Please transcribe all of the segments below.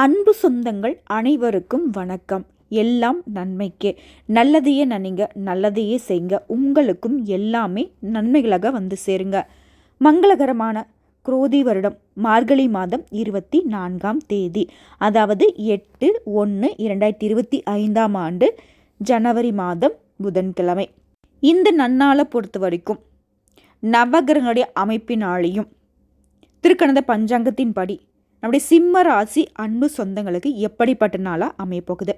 அன்பு சொந்தங்கள் அனைவருக்கும் வணக்கம். எல்லாம் நன்மைக்கே. நல்லதையே நினைங்க நல்லதையே செய்ங்க. உங்களுக்கும் எல்லாமே நன்மைகளாக வந்து சேருங்க. மங்களகரமான குரோதி வருடம் மார்கழி மாதம் இருபத்தி நான்காம் தேதி அதாவது எட்டு ஒன்று இரண்டாயிரத்தி இருபத்தி ஐந்தாம் ஆண்டு ஜனவரி மாதம் புதன்கிழமை. இந்த நன்னாளை பொறுத்த வரைக்கும் நவகிரகங்களுடைய அமைப்பினாலேயும் திருக்கணந்த பஞ்சாங்கத்தின்படி நம்முடைய சிம்ம ராசி அன்பு சொந்தங்களுக்கு எப்படிப்பட்ட நாளாக அமையப்போகுது?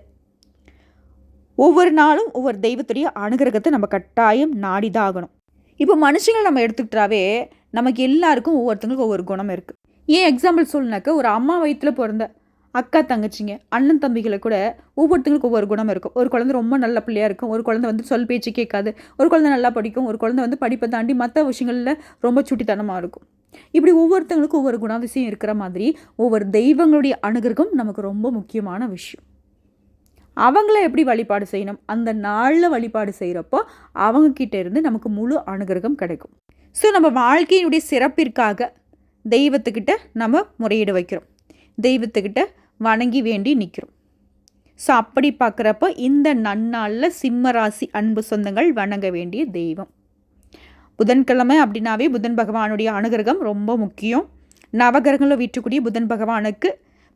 ஒவ்வொரு நாளும் ஒவ்வொரு தெய்வத்துடைய அனுகிரகத்தை நம்ம கட்டாயம் நாடிதான் ஆகணும். இப்போ மனுஷங்களை நம்ம எடுத்துக்கிட்டாவே நமக்கு எல்லாருக்கும் ஒவ்வொருத்தங்களுக்கும் ஒவ்வொரு குணம் இருக்குது ஏன் எக்ஸாம்பிள் சொல்லுனாக்க ஒரு அம்மா வயிற்றில் பிறந்த அக்கா தங்கச்சிங்க அண்ணன் தம்பிகளை கூட ஒவ்வொருத்தங்களுக்கும் ஒவ்வொரு குணம் இருக்கும். ஒரு குழந்தை ரொம்ப நல்ல பிள்ளையாக இருக்கும் ஒரு குழந்தை வந்து சொல் பேச்சு கேட்காது ஒரு குழந்தை நல்லா படிக்கும் ஒரு குழந்தை வந்து படிப்பை தாண்டி மற்ற விஷயங்களில் ரொம்ப சுட்டித்தனமாக இருக்கும். இப்படி ஒவ்வொருத்தங்களுக்கும் ஒவ்வொரு குணாதிசயம் இருக்கிற மாதிரி ஒவ்வொரு தெய்வங்களுடைய அணுகிற்கும் நமக்கு ரொம்ப முக்கியமான விஷயம். அவங்கள எப்படி வழிபாடு செய்யணும்? அந்த நாளில் வழிபாடு செய்கிறப்போ அவங்கக்கிட்ட இருந்து நமக்கு முழு அனுகிரகம் கிடைக்கும். ஸோ நம்ம வாழ்க்கையினுடைய சிறப்பிற்காக தெய்வத்துக்கிட்ட நம்ம முறையீடு வைக்கிறோம். தெய்வத்துக்கிட்ட வணங்கி வேண்டி நிற்கிறோம் ஸோ அப்படி பார்க்குறப்போ இந்த நன்னாளில் சிம்ம ராசி அன்பு சொந்தங்கள் வணங்க வேண்டிய தெய்வம். புதன்கிழமை அப்படின்னாவே புதன் பகவானுடைய அனுகிரகம் ரொம்ப முக்கியம். நவகிரகங்களில் வீட்டுக்கூடிய புதன் பகவானுக்கு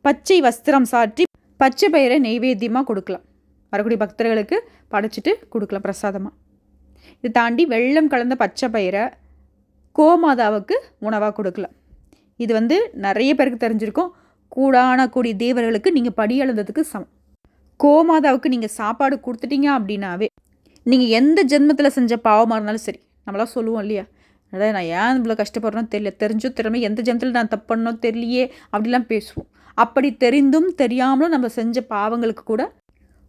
பச்சை வஸ்திரம் சாற்றி பச்சை பயிரை நெய்வேத்தியமாக கொடுக்கலாம். வரக்கூடிய பக்தர்களுக்கு படைச்சிட்டு கொடுக்கலாம் பிரசாதமாக இது தாண்டி வெள்ளம் கலந்த பச்சை பயிரை கோமாதாவுக்கு உணவாக கொடுக்கலாம். இது வந்து நிறைய பேருக்கு தெரிஞ்சிருக்கும். கூடான கூடிய தேவர்களுக்கு நீங்கள் படி எழுந்ததுக்கு சமம். கோமாதாவுக்கு நீங்கள் சாப்பாடு கொடுத்துட்டீங்க அப்படின்னாவே நீங்கள் எந்த ஜென்மத்தில் செஞ்ச பாவமாக இருந்தாலும் சரி நம்மளாம் சொல்லுவோம் இல்லையா? அதாவது நான் ஏன் இவ்வளோ கஷ்டப்படுறோன்னு தெரியல. தெரிஞ்சோ திறமை எந்த ஜென்மத்தில் நான் தப்பு தெரியலையே அப்படிலாம் பேசுவோம். அப்படி தெரிந்தும் தெரியாமலும் நம்ம செஞ்ச பாவங்களுக்கு கூட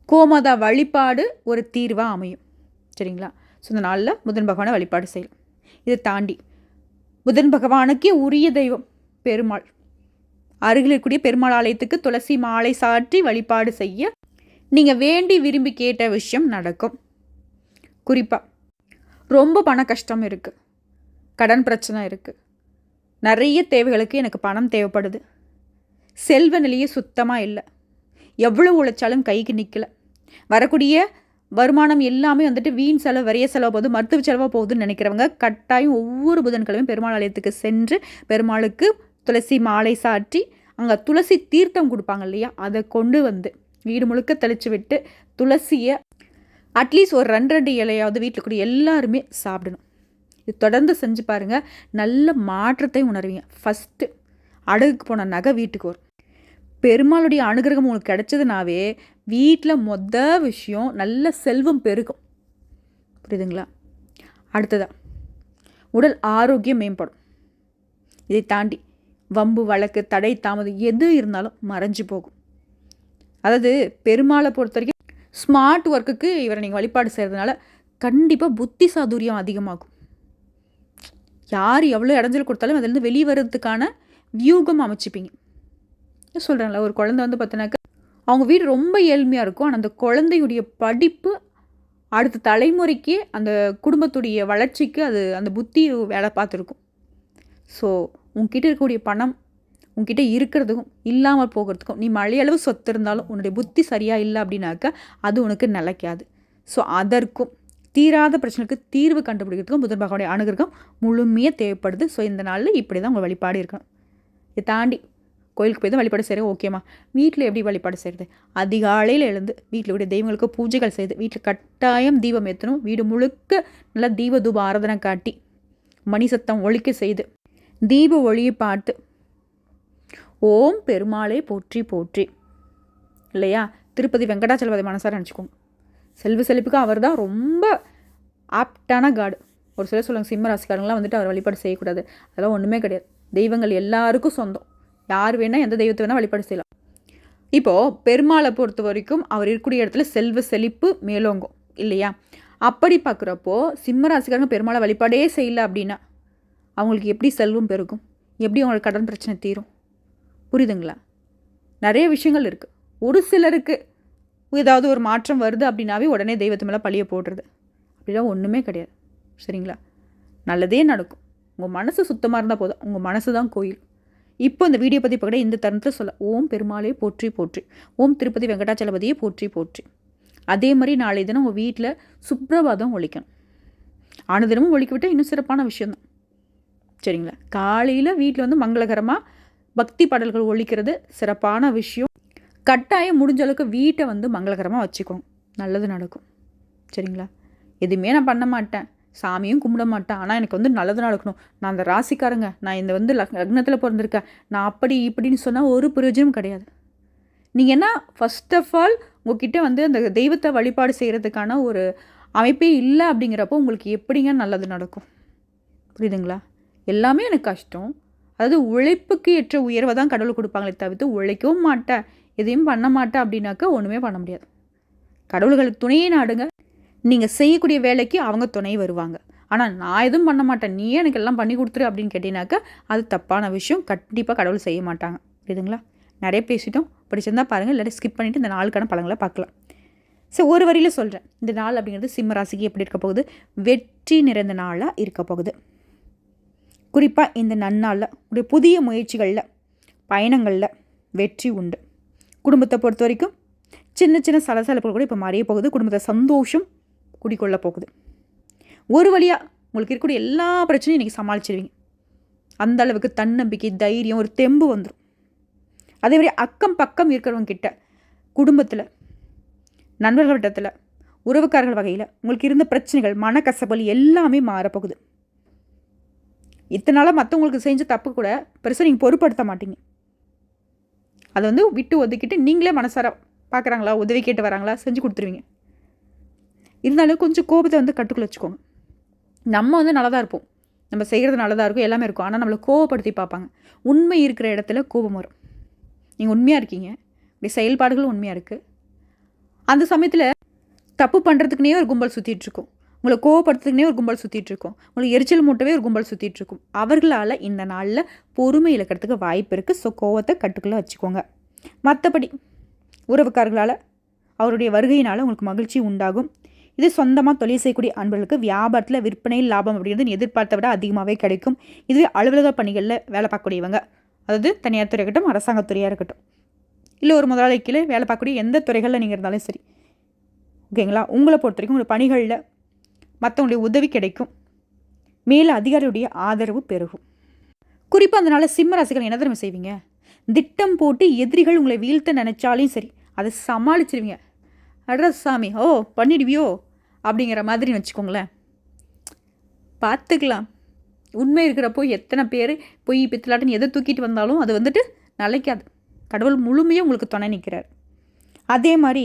கோமாதா வழிபாடு ஒரு தீர்வாக அமையும். சரிங்களா? ஸோ இந்த நாளில் புதன் பகவானை வழிபாடு செய்யலாம். இதை தாண்டி புதன் பகவானுக்கே உரிய தெய்வம் பெருமாள். அருகில் இருக்கக்கூடிய பெருமாள் ஆலயத்துக்கு துளசி மாலை சாற்றி வழிபாடு செய்ய நீங்கள் வேண்டி விரும்பி கேட்ட விஷயம் நடக்கும். குறிப்பாக ரொம்ப பண கஷ்டம் இருக்குது கடன் பிரச்சனை இருக்குது நிறைய தேவைகளுக்கு எனக்கு பணம் தேவைப்படுது. செல்வ நிலையே சுத்தமாக இல்லை. எவ்வளோ உழைச்சாலும் கைக்கு நிற்கலை வரக்கூடிய வருமானம் எல்லாமே வந்துட்டு வீண் செலவு வரைய செலவு போகுது மருத்துவ செலவாக போகுதுன்னு நினைக்கிறவங்க கட்டாயம் ஒவ்வொரு புதன்கிழமையும் பெருமாள் ஆலயத்துக்கு சென்று பெருமாளுக்கு துளசி மாலை சாற்றி அங்கே துளசி தீர்த்தம் கொடுப்பாங்க இல்லையா? அதை கொண்டு வந்து வீடு முழுக்க தெளித்து விட்டு துளசியை அட்லீஸ்ட் ஒரு ரெண்டு ரெண்டு இலையாவது வீட்டில் கூட எல்லாருமே சாப்பிடணும். இது தொடர்ந்து செஞ்சு பாருங்கள் நல்ல மாற்றத்தை உணர்வீங்க. ஃபஸ்ட்டு அடகுக்கு போன நகை வீட்டுக்கு வரும். பெருமாளுடைய அனுகிரகம் உங்களுக்கு கிடைச்சதுனாவே வீட்டில் மொத விஷயம் நல்ல செல்வம் பெருகும். புரியுதுங்களா? அடுத்ததா உடல் ஆரோக்கியம் மேம்படும். இதை தாண்டி வம்பு வழக்கு தடை தாமதம் எது இருந்தாலும் மறைஞ்சு போகும். அதாவது பெருமாளை பொறுத்த வரைக்கும் ஸ்மார்ட் ஒர்க்குக்கு இவரை நீங்கள் வழிபாடு செய்கிறதுனால கண்டிப்பாக புத்தி சாதுரியம் அதிகமாகும். யார் எவ்வளோ இடைஞ்சல் கொடுத்தாலும் அதுலேருந்து வெளியே வர்றதுக்கான வியூகம் அமைச்சிப்பீங்க. சொல்கிறாங்களா ஒரு குழந்தை வந்து பார்த்தினாக்கா அவங்க வீடு ரொம்ப ஏழ்மையாக இருக்கும். ஆனால் அந்த குழந்தையுடைய படிப்பு அடுத்த தலைமுறைக்கு அந்த குடும்பத்துடைய வளர்ச்சிக்கு அது அந்த புத்தி வேலை பார்த்துருக்கும். ஸோ உங்ககிட்ட இருக்கக்கூடிய பணம் உங்ககிட்ட இருக்கிறதுக்கும் இல்லாமல் போகிறதுக்கும் நீ மழையளவு சொத்து இருந்தாலும் உன்னுடைய புத்தி சரியாக இல்லை அப்படின்னாக்கா அது உனக்கு நிலைக்காது. ஸோ அதற்கும் தீராத பிரச்சனைக்கு தீர்வு கண்டுபிடிக்கிறதுக்கும் புதன் பகவானுடைய அனுகிரகம் முழுமையாக தேவைப்படுது. ஸோ இந்த நாளில் இப்படி தான் உங்கள் வழிபாடு இருக்கணும். இதை தாண்டி கோயிலுக்கு போய் தான் வழிபாடு செய்கிறேன் ஓகேம்மா வீட்டில் எப்படி வழிபாடு செய்கிறது அதிகாலையில் எழுந்து வீட்டில் உடைய தெய்வங்களுக்கு பூஜைகள் செய்து வீட்டில் கட்டாயம் தீபம் ஏற்றணும் வீடு முழுக்க நல்லா தீப தூப ஆராதனை காட்டி மணி சத்தம் ஒழிக்க செய்து தீப ஒளியை பார்த்து ஓம் பெருமாளே போற்றி போற்றி. இல்லையா? திருப்பதி வெங்கடாச்சலபதி மனசார நினச்சிக்கோங்க. செல்வ செழிப்புக்கு அவர் தான் ரொம்ப ஆப்டான காடு. ஒரு சிலர் சொல்லுவாங்க சிம்ம ராசிக்காரங்களாம் வந்துட்டு அவர் வழிபாடு செய்யக்கூடாது. அதெல்லாம் ஒன்றுமே கிடையாது. தெய்வங்கள் எல்லாருக்கும் சொந்தம். யார் வேணால் எந்த தெய்வத்தை வேணால் வழிபாடு செய்யலாம். இப்போது பெருமாளை பொறுத்த வரைக்கும் அவர் இருக்கக்கூடிய இடத்துல செல்வ செழிப்பு மேலோங்கும். இல்லையா? அப்படி பார்க்குறப்போ சிம்ம ராசிக்காரங்க பெருமாளை வழிபாடே செய்யலை அப்படின்னா அவங்களுக்கு எப்படி செல்வம் பெருகும்? எப்படி அவங்களுக்கு கடன் பிரச்சனை தீரும்? புரியுதுங்களா? நிறைய விஷயங்கள் இருக்குது ஒரு சிலருக்கு ஏதாவது ஒரு மாற்றம் வருது அப்படின்னாவே உடனே தெய்வத்து மேலே பழிய போடுறது. அப்படிலாம் ஒன்றுமே கிடையாது. சரிங்களா? நல்லதே நடக்கும். உங்கள் மனசு சுத்தமாக இருந்தால் போதும். உங்கள் மனசு தான் கோயில். இப்போ இந்த வீடியோ பதிவு கூட இந்த தருணத்தில் சொல்ல ஓம் பெருமாளே போற்றி போற்றி. ஓம் திருப்பதி வெங்கடாச்சலபதியே போற்றி போற்றி. அதே மாதிரி நாளை தினம் உங்கள் வீட்டில் சுப்ரபாதம் ஒழிக்கணும். அனுதினமும் ஒழிக்க விட்டால் இன்னும் சிறப்பான விஷயம்தான். சரிங்களா? காலையில் வீட்டில் வந்து மங்களகரமாக பக்தி பாடல்கள் ஒழிக்கிறது சிறப்பான விஷயம். கட்டாயம் முடிஞ்ச அளவுக்கு வீட்டை வந்து மங்களகரமாக வச்சுக்கணும் நல்லது நடக்கும். சரிங்களா? எதுவுமே நான் பண்ண மாட்டேன். சாமியும் கும்பிட மாட்டேன். ஆனால் எனக்கு வந்து நல்லது நடக்கணும். நான் அந்த ராசிக்காரங்க. நான் இந்த வந்து லக்னத்தில் பிறந்திருக்கேன். நான் அப்படி இப்படின்னு சொன்னால் ஒரு பிரயோஜனம் கிடையாது. நீங்கள் என்ன ஃபஸ்ட் ஆஃப் ஆல் உங்ககிட்ட வந்து அந்த தெய்வத்தை வழிபாடு செய்கிறதுக்கான ஒரு அமைப்பே இல்லை அப்படிங்கிறப்போ உங்களுக்கு எப்படிங்க நல்லது நடக்கும்? புரியுதுங்களா? எல்லாமே எனக்கு கஷ்டம். அதாவது உழைப்புக்கு ஏற்ற உயர்வை தான் கடவுள் கொடுப்பாங்களே தவிர்த்து உழைக்கவும் மாட்டேன் எதையும் பண்ண மாட்டேன் அப்படின்னாக்கா ஒன்றுமே பண்ண முடியாது. கடவுள்களுக்கு துணையே நாடுங்க. நீங்கள் செய்யக்கூடிய வேலைக்கு அவங்க துணை வருவாங்க. ஆனால் நான் எதுவும் பண்ண மாட்டேன். நீயே எனக்கு எல்லாம் பண்ணி கொடுத்துரு அப்படின்னு கேட்டீங்கன்னாக்கா அது தப்பான விஷயம். கண்டிப்பாக கடவுள் செய்ய மாட்டாங்க. புரியுதுங்களா? நிறைய பேசிட்டோம். பிடிச்சிருந்தா பாருங்கள் இல்லாட்டி ஸ்கிப் பண்ணிவிட்டு இந்த நாளுக்கான பழங்களை பார்க்கலாம். ஸோ ஒரு வரியில் சொல்கிறேன் இந்த நாள் அப்படிங்கிறது சிம்ம ராசிக்கு எப்படி இருக்க போகுது? வெற்றி நிறைந்த நாளாக இருக்க போகுது. குறிப்பாக இந்த நன்னாளில் ஒரு புதிய முயற்சிகளில் பயணங்களில் வெற்றி உண்டு. குடும்பத்தை பொறுத்த வரைக்கும் சின்ன சின்ன சலசலப்புகள் கூட இப்போ மாறிய போகுது. குடும்பத்தை சந்தோஷம் குடிக்கொள்ள போகுது. ஒரு வழியாக உங்களுக்கு இருக்கக்கூடிய எல்லா பிரச்சனையும் இன்றைக்கி சமாளிச்சிருவீங்க. அந்த அளவுக்கு தன்னம்பிக்கை தைரியம் ஒரு தெம்பு வந்துடும் அதே மாதிரி அக்கம் பக்கம் இருக்கிறவங்க கிட்ட குடும்பத்தில் நண்பர்கள் வட்டத்தில் உறவுக்காரர்கள் வகையில் உங்களுக்கு இருந்த பிரச்சனைகள் மனக்கசப்பல் எல்லாமே மாறப்போகுது இத்தனை நாளாக மற்றவங்களுக்கு செஞ்ச தப்பு கூட பெருசாக நீங்கள் பொருட்படுத்த மாட்டீங்க. அதை வந்து விட்டு ஒதுக்கிட்டு நீங்களே மனசார பார்க்குறாங்களா உதவி கேட்டு வராங்களா செஞ்சு கொடுத்துருவீங்க. இருந்தாலும் கொஞ்சம் கோபத்தை வந்து கட்டுக்குள்ள வச்சுக்கோங்க. நம்ம வந்து நல்லா தான் இருப்போம். நம்ம செய்கிறது நல்லதாக இருக்கும் எல்லாமே இருக்கும். ஆனால் நம்மளை கோவப்படுத்தி பார்ப்பாங்க. உண்மை இருக்கிற இடத்துல கோபம் வரும். நீங்கள் உண்மையாக இருக்கீங்க. இப்படி செயல்பாடுகளும் உண்மையாக இருக்குது அந்த சமயத்தில் தப்பு பண்ணுறதுக்குனே ஒரு கும்பல் சுற்றிட்டுருக்கும் உங்களை கோவப்படுத்துக்குனே ஒரு கும்பல் சுற்றிட்டுருக்கும் உங்களுக்கு எரிச்சல் மூட்டவே ஒரு கும்பல் சுற்றிட்டுருக்கும் அவர்களால் இந்த நாளில் பொறுமை இழக்கிறதுக்கு வாய்ப்பு இருக்குது ஸோ கோவத்தை கட்டுக்குள்ளே வச்சுக்கோங்க. மற்றபடி உறவுக்காரர்களால் அவருடைய வருகையினால் உங்களுக்கு மகிழ்ச்சி உண்டாகும். இது சொந்தமாக தொழில் செய்யக்கூடிய அன்பர்களுக்கு வியாபாரத்தில் விற்பனையில் லாபம் அப்படிங்கிறது எதிர்பார்த்த விட அதிகமாகவே கிடைக்கும். இதுவே அலுவலக பணிகளில் வேலை பார்க்கக்கூடியவங்க. அதாவது தனியார் துறை இருக்கட்டும் அரசாங்கத்துறையாக இருக்கட்டும். இல்லை ஒரு முதலாளி கீழே வேலை பார்க்கக்கூடிய எந்த துறைகளில் நீங்கள் இருந்தாலும் சரி. ஓகேங்களா? உங்களை பொறுத்த வரைக்கும் உங்கள் பணிகளில் மற்றவங்களுடைய உதவி கிடைக்கும். மேலே அதிகாரியுடைய ஆதரவு பெருகும். குறிப்பாக அதனால் சிம்ம ராசிகள் என்ன திறமை செய்வீங்க? திட்டம் போட்டு எதிரிகள் உங்களை வீழ்த்த நினச்சாலையும் சரி அதை சமாளிச்சிருவீங்க. அட்ரஸ் சாமி ஓ பண்ணிடுவியோ? அப்படிங்கிற மாதிரி வச்சுக்கோங்களேன். பார்த்துக்கலாம். உண்மை இருக்கிறப்போ எத்தனை பேர் போய் பித்தலாட்டின்னு எதை தூக்கிட்டு வந்தாலும் அது வந்துட்டு நிலைக்காது. கடவுள் முழுமையாக உங்களுக்கு துணை நிற்கிறார் அதே மாதிரி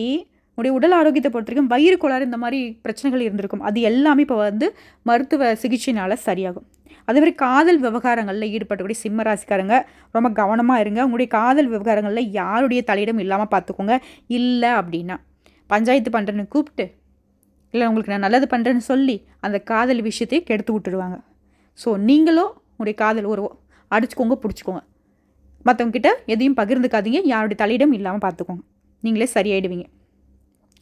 உடைய உடல் ஆரோக்கியத்தை பொறுத்த வரைக்கும் வயிறு கோளாறு இந்த மாதிரி பிரச்சனைகள் இருந்திருக்கும். அது எல்லாமே இப்போ வந்து மருத்துவ சிகிச்சைனால் சரியாகும். அதே மாதிரி காதல் விவகாரங்களில் ஈடுபட்டக்கூடிய சிம்ம ராசிக்காரங்க ரொம்ப கவனமாக இருங்க. உங்களுடைய காதல் விவகாரங்களில் யாருடைய தலையிடம் இல்லாமல் பார்த்துக்கோங்க இல்லை அப்படின்னா பஞ்சாயத்து பண்ணுறேன்னு கூப்பிட்டு இல்லை உங்களுக்கு நான் நல்லது பண்ணுறேன்னு சொல்லி அந்த காதல் விஷயத்தையே கெடுத்து விட்டுடுவாங்க ஸோ நீங்களும் உங்களுடைய காதல் ஒரு அடிச்சுக்கோங்க பிடிச்சிக்கோங்க. மற்றவங்கக்கிட்ட எதையும் பகிர்ந்துக்காதீங்க. யாருடைய தலையிடம் இல்லாமல் பார்த்துக்கோங்க நீங்களே சரியாயிடுவீங்க.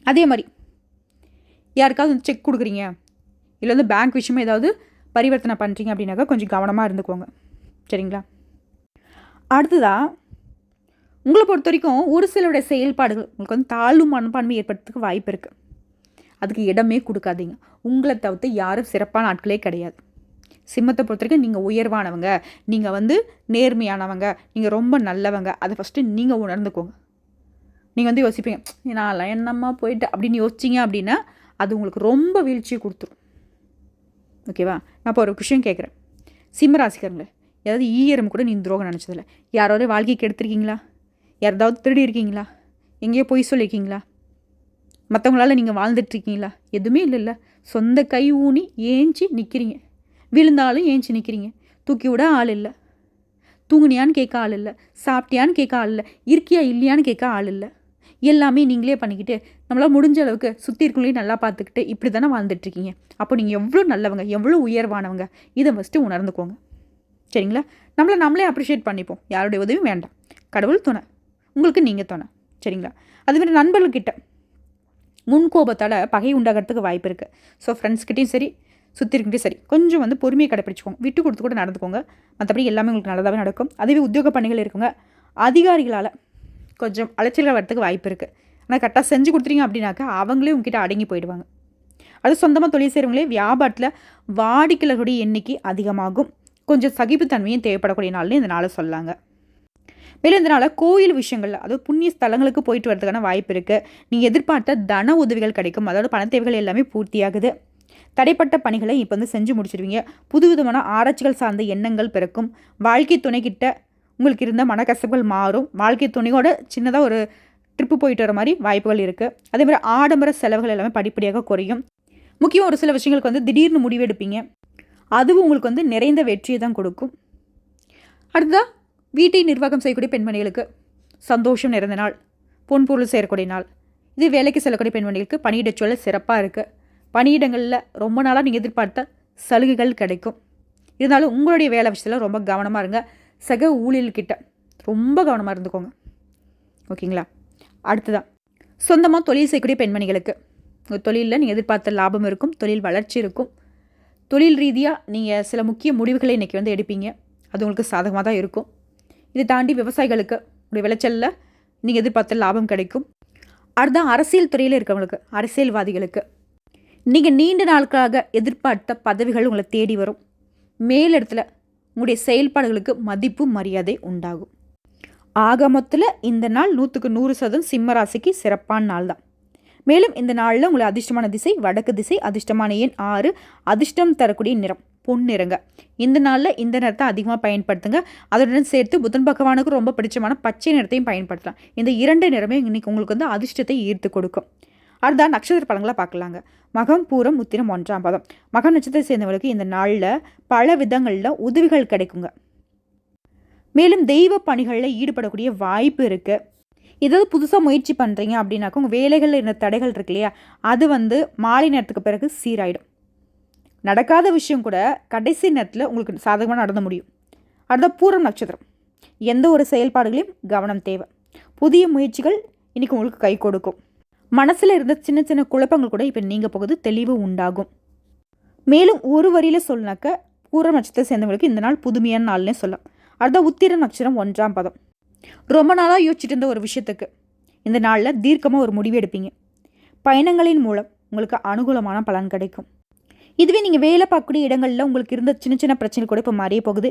அதே மாதிரி யாருக்காவது வந்து செக் கொடுக்குறீங்க இல்லை வந்து பேங்க் விஷயமா ஏதாவது பரிவர்த்தனை பண்ணுறீங்க அப்படின்னாக்கா கொஞ்சம் கவனமாக இருந்துக்கோங்க. சரிங்களா? அடுத்ததாக உங்களை பொறுத்த வரைக்கும் ஒரு சிலருடைய செயல்பாடுகள் உங்களுக்கு வந்து தாழ்வு மனப்பான்மை ஏற்படுறதுக்கு வாய்ப்பு இருக்குது அதுக்கு இடமே கொடுக்காதீங்க. உங்களை தவிர்த்து யாரும் சிறப்பான ஆட்களே கிடையாது. சிம்மத்தை பொறுத்த வரைக்கும் நீங்கள் உயர்வானவங்க நீங்கள் வந்து நேர்மையானவங்க நீங்கள் ரொம்ப நல்லவங்க. அதை ஃபஸ்ட்டு நீங்கள் உணர்ந்துக்கோங்க. நீங்கள் வந்து யோசிப்பீங்க நான் என்னம்மா போயிட்டு அப்படின்னு யோசிச்சிங்க அப்படின்னா அது உங்களுக்கு ரொம்ப வீழ்ச்சியை கொடுத்துரும். ஓகேவா நான் இப்போ ஒரு விஷயம் கேட்குறேன். சிம்மராசிக்காரங்களே ஏதாவது ஈயரம் கூட நீ துரோகம் நினச்சதில்ல. யாராவது வாழ்க்கைக்கு எடுத்திருக்கீங்களா? யாராவது திருடி இருக்கீங்களா? எங்கேயோ போய் சொல்லியிருக்கீங்களா? மற்றவங்களால் நீங்கள் வாழ்ந்துட்டுருக்கீங்களா எதுவுமே இல்லைல்ல. சொந்த கை ஊனி ஏஞ்சி நிற்கிறீங்க விழுந்தாலும் ஏஞ்சி நிற்கிறீங்க தூக்கி விட ஆள் இல்லை. தூங்குனியான்னு கேட்க ஆள் இல்லை. சாப்பிட்டியான்னு கேட்க ஆள் இல்லை. இருக்கியா இல்லையான்னு கேட்க ஆள் இல்லை. எல்லாமே நீங்களே பண்ணிக்கிட்டு நம்மளால் முடிஞ்ச அளவுக்கு சுற்றி இருக்குள்ளேயும் நல்லா பார்த்துக்கிட்டு இப்படி தானே வாழ்ந்துட்டுருக்கீங்க. அப்போ நீங்கள் எவ்வளோ நல்லவங்க எவ்வளோ உயர்வானவங்க இதை ஃபஸ்ட்டு உணர்ந்துக்கோங்க. சரிங்களா? நம்மளை நம்மளே அப்ரிஷியேட் பண்ணிப்போம். யாருடைய உதவியும் வேண்டாம். கடவுள் துணை. உங்களுக்கு நீங்கள் துணை. சரிங்களா? அதுமாதிரி நண்பர்கள்கிட்ட முன்கோபத்தால் பகை உண்டாகிறதுக்கு வாய்ப்பு இருக்குது ஸோ ஃப்ரெண்ட்ஸ்கிட்டையும் சரி சுற்றி இருக்கிட்டே சரி கொஞ்சம் வந்து பொறுமையை கடைப்பிடிச்சிக்கோங்க. விட்டு கொடுத்து கூட நடந்துக்கோங்க. மற்றபடி எல்லாமே உங்களுக்கு நல்லதாகவே நடக்கும். அதுவே உத்தியோக பணிகள் இருக்குங்க. அதிகாரிகளால் கொஞ்சம் அலைச்சல்கள் வரத்துக்கு வாய்ப்பு இருக்குது ஆனால் கரெக்டாக செஞ்சு கொடுத்துறீங்க அப்படின்னாக்கா அவங்களே உங்ககிட்ட அடங்கி போயிடுவாங்க. அது சொந்தமாக தொழில் செய்கிறவங்களே வியாபாரத்தில் வாடிக்கையாளர்களுடைய எண்ணிக்கை அதிகமாகும். கொஞ்சம் சகிப்புத்தன்மையும் தேவைப்படக்கூடிய நாள்னு இந்த நாளை சொல்லாங்க. மேலும் இதனால் கோயில் விஷயங்கள் அதாவது புண்ணிய ஸ்தலங்களுக்கு போயிட்டு வரதுக்கான வாய்ப்பு இருக்குது நீங்கள் எதிர்பார்த்த தன உதவிகள் கிடைக்கும். அதாவது பண தேவைகள் எல்லாமே பூர்த்தியாகுது. தடைப்பட்ட பணிகளை இப்போ வந்து செஞ்சு முடிச்சிருவீங்க. புது விதமான ஆராய்ச்சிகள் சார்ந்த எண்ணங்கள் பிறக்கும். வாழ்க்கை துணைக்கிட்ட உங்களுக்கு இருந்த மனக்கசப்புகள் மாறும். வாழ்க்கை துணையோட சின்னதாக ஒரு ட்ரிப்பு போயிட்டு வர மாதிரி வாய்ப்புகள் இருக்குது அதே மாதிரி ஆடம்பர செலவுகள் எல்லாமே படிப்படியாக குறையும். முக்கியம் ஒரு சில விஷயங்களுக்கு வந்து திடீர்னு முடிவெடுப்பீங்க. அதுவும் உங்களுக்கு வந்து நிறைந்த வெற்றியை தான் கொடுக்கும். அடுத்ததாக வீட்டை நிர்வாகம் செய்யக்கூடிய பெண்மணிகளுக்கு சந்தோஷம் நிறைந்த நாள் பொன் பொருள் சேரக்கூடிய நாள். இது வேலைக்கு செல்லக்கூடிய பெண்மணிகளுக்கு பணியிட சூழல் சிறப்பாக இருக்குது பணியிடங்களில் ரொம்ப நாளாக நீங்கள் எதிர்பார்த்த சலுகைகள் கிடைக்கும். இருந்தாலும் உங்களுடைய வேலை விஷயத்தில் ரொம்ப கவனமாக இருங்க. சக ஊழியர்கிட்ட ரொம்ப கவனமாக இருந்துக்கோங்க. ஓகேங்களா? அடுத்ததான் சொந்தமாக தொழில் செய்யக்கூடிய பெண்மணிகளுக்கு. உங்கள் தொழிலில் நீங்கள் எதிர்பார்த்த லாபம் இருக்கும் தொழில் வளர்ச்சி இருக்கும். தொழில் ரீதியாக நீங்கள் சில முக்கிய முடிவுகளை இன்றைக்கி வந்து எடுப்பீங்க. அது உங்களுக்கு சாதகமாக தான் இருக்கும். இதை தாண்டி விவசாயிகளுக்கு உடைய விளைச்சலில் நீங்கள் எதிர்பார்த்த லாபம் கிடைக்கும். அடுத்த அரசியல் துறையில் இருக்கவங்களுக்கு அரசியல்வாதிகளுக்கு. நீங்கள் நீண்ட நாட்களாக எதிர்பார்த்த பதவிகள் உங்களை தேடி வரும். மேலிடத்தில் உங்களுடைய செயல்பாடுகளுக்கு மதிப்பு மரியாதை உண்டாகும். ஆக மொத்தத்தில் இந்த நாள் நூற்றுக்கு நூறு சதம் சிம்மராசிக்கு சிறப்பான நாள் தான். மேலும் இந்த நாளில் உங்களை அதிர்ஷ்டமான திசை வடக்கு திசை அதிர்ஷ்டமான எண் ஆறு அதிர்ஷ்டம் தரக்கூடிய நிறம் பொன்னிறங்க இந்த நாளில் இந்த நிறத்தை அதிகமாக பயன்படுத்துங்க. அதனுடன் சேர்த்து புதன் பகவானுக்கு ரொம்ப பிடிச்சமான பச்சை நிறத்தையும் பயன்படுத்தலாம். இந்த இரண்டு நிறமே இன்னைக்கு உங்களுக்கு வந்து அதிர்ஷ்டத்தை ஈர்த்து கொடுக்கும். அடுத்த நட்சத்திர பழங்களை பார்க்கலாங்க. மகம் பூரம் உத்திரம் ஒன்றாம் பதம். மகம் நட்சத்திரத்தை சேர்ந்தவங்களுக்கு இந்த நாளில் பல விதங்களில் உதவிகள் கிடைக்குங்க. மேலும் தெய்வ பணிகளில் ஈடுபடக்கூடிய வாய்ப்பு இருக்குது ஏதாவது புதுசாக முயற்சி பண்ணுறீங்க அப்படின்னாக்கா உங்கள் வேலைகளில் இருந்த தடைகள் இருக்கு இல்லையா? அது வந்து மாலை நேரத்துக்கு பிறகு சீராயிடும். நடக்காத விஷயம் கூட கடைசி நேரத்தில் உங்களுக்கு சாதகமாக நடந்த முடியும். அடுத்த பூரம் நட்சத்திரம். எந்த ஒரு செயல்பாடுகளையும் கவனம் தேவை. புதிய முயற்சிகள் இன்றைக்கி உங்களுக்கு கை கொடுக்கும். மனசில் இருந்த சின்ன சின்ன குழப்பங்கள் கூட இப்போ நீங்கள் போகுது தெளிவு உண்டாகும். மேலும் ஒரு வரியில் சொல்லினாக்க பூர நட்சத்திரம் சேர்ந்தவங்களுக்கு இந்த நாள் புதுமையான நாள்னே சொல்லலாம். அடுத்த உத்திர நட்சத்திரம் ஒன்றாம் பதம். ரொம்ப நாளாக யோசிச்சுட்டு இருந்த ஒரு விஷயத்துக்கு இந்த நாளில் தீர்க்கமாக ஒரு முடிவு எடுப்பீங்க. பயணங்களின் மூலம் உங்களுக்கு அனுகூலமான பலன் கிடைக்கும். இதுவே நீங்கள் வேலை பார்க்கக்கூடிய இடங்களில் உங்களுக்கு இருந்த சின்ன சின்ன பிரச்சனை கூட இப்போ மாறிய போகுது.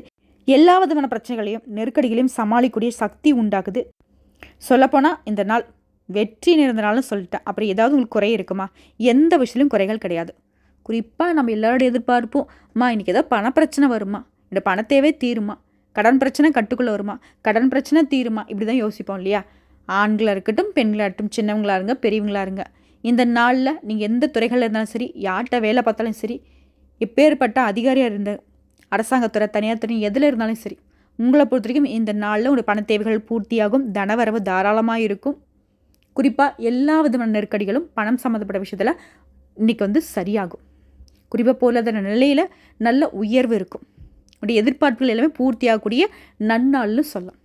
எல்லா விதமான பிரச்சனைகளையும் நெருக்கடிகளையும் சமாளிக்கக்கூடிய சக்தி உண்டாகுது. சொல்லப்போனால் இந்த நாள் வெற்றி நிறைந்த சொல்லிட்டேன் அப்புறம் ஏதாவது உங்களுக்கு குறை இருக்குமா? எந்த விஷயத்திலும் குறைகள் கிடையாது. குறிப்பாக நம்ம எல்லாரோட எதிர்பார்ப்போம் அம்மா இன்றைக்கி ஏதோ பண பிரச்சனை வருமா? இந்த பணத்தேவே தீருமா? கடன் பிரச்சனை கட்டுக்குள்ளே வருமா? கடன் பிரச்சனை தீருமா? இப்படி தான் யோசிப்போம் இல்லையா? ஆண்களாக இருக்கட்டும் பெண்களாக இருக்கட்டும் சின்னவங்களாக இருங்க பெரியவங்களாக இருங்க. இந்த நாளில் நீங்கள் எந்த துறைகளில் இருந்தாலும் சரி யார்கிட்ட வேலை பார்த்தாலும் சரி எப்பேற்பட்ட அதிகாரியாக இருந்த அரசாங்கத்துறை தனியார் துறை எதில் இருந்தாலும் சரி உங்களை பொறுத்த வரைக்கும் இந்த நாளில் உங்களுடைய பண தேவைகள் பூர்த்தியாகும் தனவரவு தாராளமாக இருக்கும். குறிப்பாக எல்லா விதமான நெருக்கடிகளும் பணம் சம்மந்தப்பட்ட விஷயத்தில் இன்றைக்கி வந்து சரியாகும். குறிப்பாக பொருளாதார நிலையில் நல்ல உயர்வு இருக்கும். உடைய எதிர்பார்ப்புகள் எல்லாமே பூர்த்தியாகக்கூடிய நன்னாள்னு சொல்லலாம்.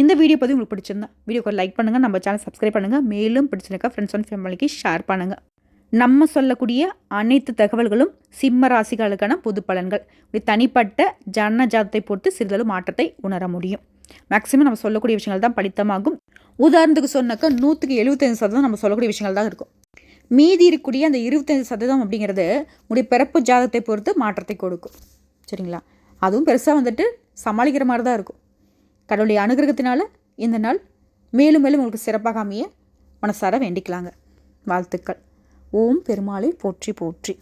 இந்த வீடியோ பற்றி உங்களுக்கு பிடிச்சிருந்தா வீடியோக்கு லைக் பண்ணுங்கள் நம்ம சேனல் சப்ஸ்கிரைப் பண்ணுங்கள் மேலும் பிடிச்சிருக்கா ஃப்ரெண்ட்ஸ் அண்ட் ஃபேமிலிக்கு ஷேர் பண்ணுங்கள் நம்ம சொல்லக்கூடிய அனைத்து தகவல்களும் சிம்ம ராசிகளுக்கான பொது பலன்கள். தனிப்பட்ட ஜன ஜாதத்தை பொறுத்து சிறிதளவு மாற்றத்தை உணர முடியும். மேக்ஸிமம் நம்ம சொல்லக்கூடிய விஷயங்கள் தான் படித்தமாகும். உதாரணத்துக்கு சொன்னாக்கா நூற்றுக்கு எழுபத்தஞ்சு சதவீதம் நம்ம சொல்லக்கூடிய விஷயங்கள் தான் இருக்கும். மீதி இருக்கக்கூடிய அந்த இருபத்தஞ்சு சதவீதம் அப்படிங்கிறது உடைய பிறப்பு ஜாதத்தை பொறுத்து மாற்றத்தை கொடுக்கும். சரிங்களா? அதுவும் பெருசாக வந்துட்டு சமாளிக்கிற மாதிரி தான் இருக்கும். கடவுளுடைய அனுகிரகத்தினால இந்த நாள் மேலும் மேலும் உங்களுக்கு சிறப்பாக அமைய மனசார வேண்டிக்கலாங்க. வாழ்த்துக்கள். ஓம் பெருமாளை போற்றி போற்றி.